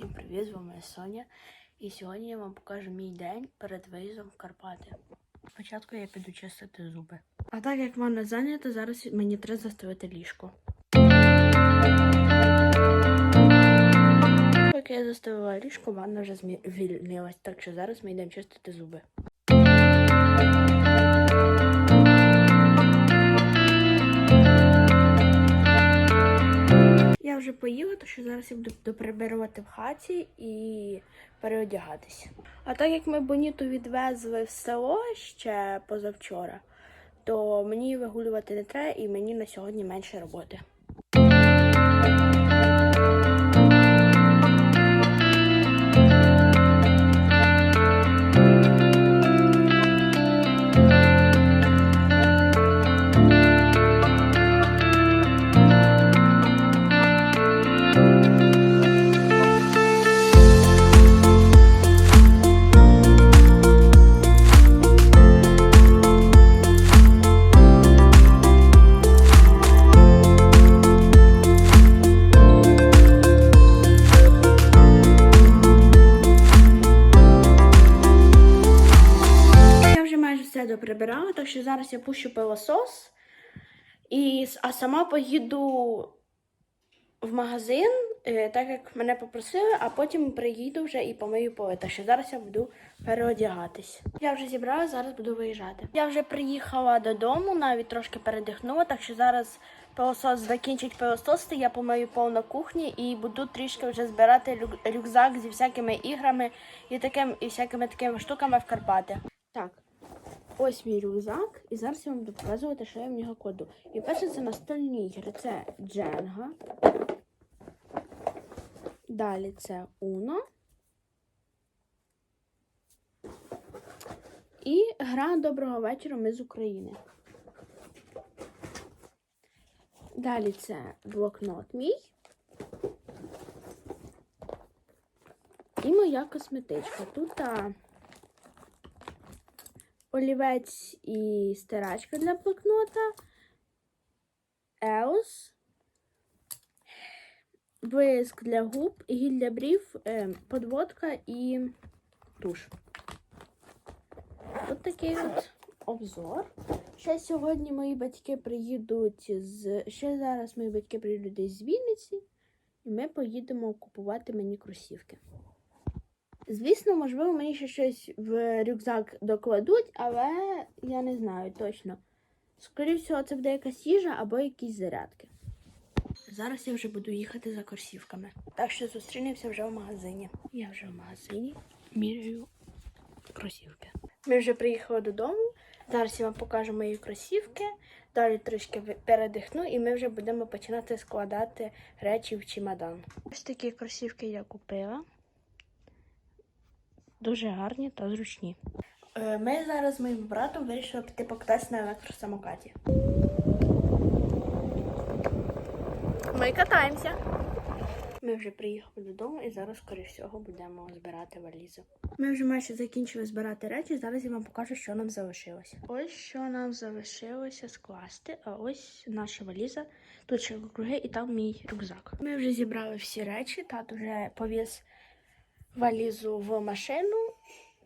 Всім привіт, з вами Соня. І сьогодні я вам покажу мій день перед виїздом в Карпати. Спочатку я піду чистити зуби. А так як вона зайнята, зараз мені треба заставити ліжко. Поки я заставила ліжко, ванна вже звільнилась, так що зараз ми йдемо чистити зуби. Вже поїла, то що зараз я буду доприбирувати в хаті і переодягатися. А так як ми Боніту відвезли в село ще позавчора, то мені вигулювати не треба і мені на сьогодні менше роботи. Все доприбирала, так що зараз я пущу пилосос, і, а сама поїду в магазин, е, так як мене попросили, а потім приїду вже і помию поли. Так що зараз я буду переодягатись. Я вже зібрала, зараз буду виїжджати. Я вже приїхала додому, навіть трошки передихнула, так що зараз пилосос закінчить пилососити, я помию пол на кухні і буду трішки вже збирати рю- рюкзак зі всякими іграми і таким і всякими такими штуками в Карпати. Так, ось мій рюкзак, і зараз я вам буду показувати, що я в нього кладу. І перше це настольні ігри. Це Дженга. Далі це Uno. І гра Доброго вечора. Ми з України. Далі це блокнот мій. І моя косметичка. Тут а, олівець і стирачка для блокнота. Елс. Блиск для губ, гіль для брів, е, подводка і туш. Тут такий от обзор. Ще сьогодні мої батьки приїдуть з. Ще зараз мої батьки приїдуть з Вінниці, і ми поїдемо купувати мені кросівки. Звісно, можливо, мені ще щось в рюкзак докладуть, але я не знаю точно. Скоріше всього, це буде якась їжа або якісь зарядки. Зараз я вже буду їхати за кросівками. Так що зустрінемося вже в магазині. Я вже в магазині міряю кросівки. Ми вже приїхали додому. Зараз я вам покажу мої кросівки. Далі трішки передихну, і ми вже будемо починати складати речі в чемодан. Ось такі кросівки я купила. Дуже гарні та зручні. Е, Ми зараз з моїм братом вирішили піти покататися на електросамокаті. Ми катаємося. Ми вже приїхали додому і зараз, скоріш всього, будемо збирати валізи. Ми вже майже закінчили збирати речі. Зараз я вам покажу, що нам залишилося. Ось що нам залишилося скласти, а ось наша валіза. Тут ще круги і там мій рюкзак. Ми вже зібрали всі речі, тато вже повіз валізу в машину.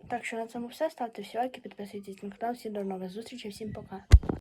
Так що на цьому все. Ставте всі лайки, підписуйтесь на канал. Всім до нових зустрічей, всім пока.